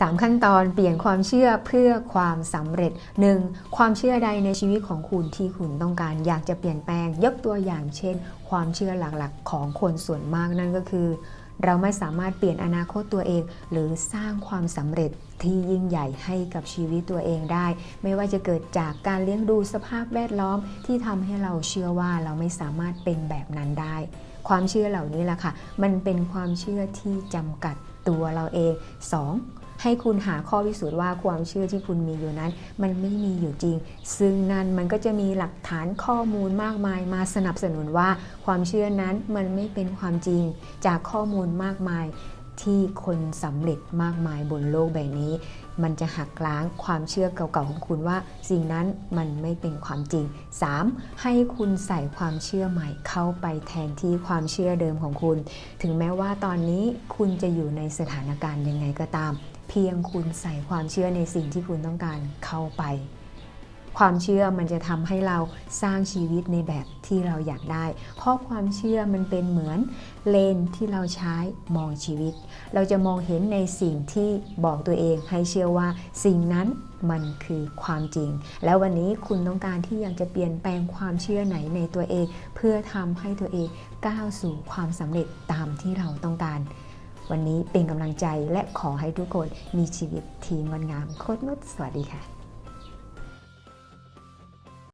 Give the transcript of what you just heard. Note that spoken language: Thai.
สามขั้นตอนเปลี่ยนความเชื่อเพื่อความสำเร็จ 1. ความเชื่อใดในชีวิตของคุณที่คุณต้องการอยากจะเปลี่ยนแปลง ยกตัวอย่างเช่น ความเชื่อหลักๆ ของคนส่วนมากนั่นก็คือ เราไม่สามารถเปลี่ยนอนาคตตัวเอง หรือสร้างความสำเร็จที่ยิ่งใหญ่ให้กับชีวิตตัวเองได้ ไม่ว่าจะเกิดจากการเลี้ยงดูสภาพแวดล้อมที่ทำให้เราเชื่อว่าเราไม่สามารถเป็นแบบนั้นได้ ความเชื่อเหล่านี้แหละค่ะ มันเป็นความเชื่อที่จำกัดตัวเราเอง 2. ให้คุณหาข้อพิสูจน์ว่าความเชื่อที่คุณมีอยู่นั้น มันไม่มีอยู่จริง ซึ่งนั่นมันก็จะมีหลักฐานข้อมูลมากมาย มาสนับสนุนว่าความเชื่อนั้นมันไม่เป็นความจริงจากข้อมูลมากมาย ที่คนสำเร็จมากมายบนโลกใบนี้ มันจะหักล้างความเชื่อเก่าๆของคุณว่า สิ่งนั้นมันไม่เป็นความจริง 3. ให้คุณใส่ความเชื่อใหม่เข้าไปแทนที่ความเชื่อเดิมของคุณ ถึงแม้ว่าตอนนี้คุณจะอยู่ในสถานการณ์ยังไงก็ตาม เพียงคุณใส่ความเชื่อในสิ่งที่คุณต้องการเข้าไป ความเชื่อมันจะทำให้เราสร้างชีวิตในแบบที่เราอยากได้ เพราะความเชื่อมันเป็นเหมือนเลนที่เราใช้มองชีวิต เราจะมองเห็นในสิ่งที่บอกตัวเองให้เชื่อว่าสิ่งนั้นมันคือความจริง แล้ววันนี้คุณต้องการที่อยากจะเปลี่ยนแปลงความเชื่อไหนในตัวเอง เพื่อทำให้ตัวเองก้าวสู่ความสำเร็จตามที่เราต้องการ วันนี้เป็นกำลังใจและขอให้ทุกคนมีชีวิตที่งดงามโคตรนุชสวัสดีค่ะ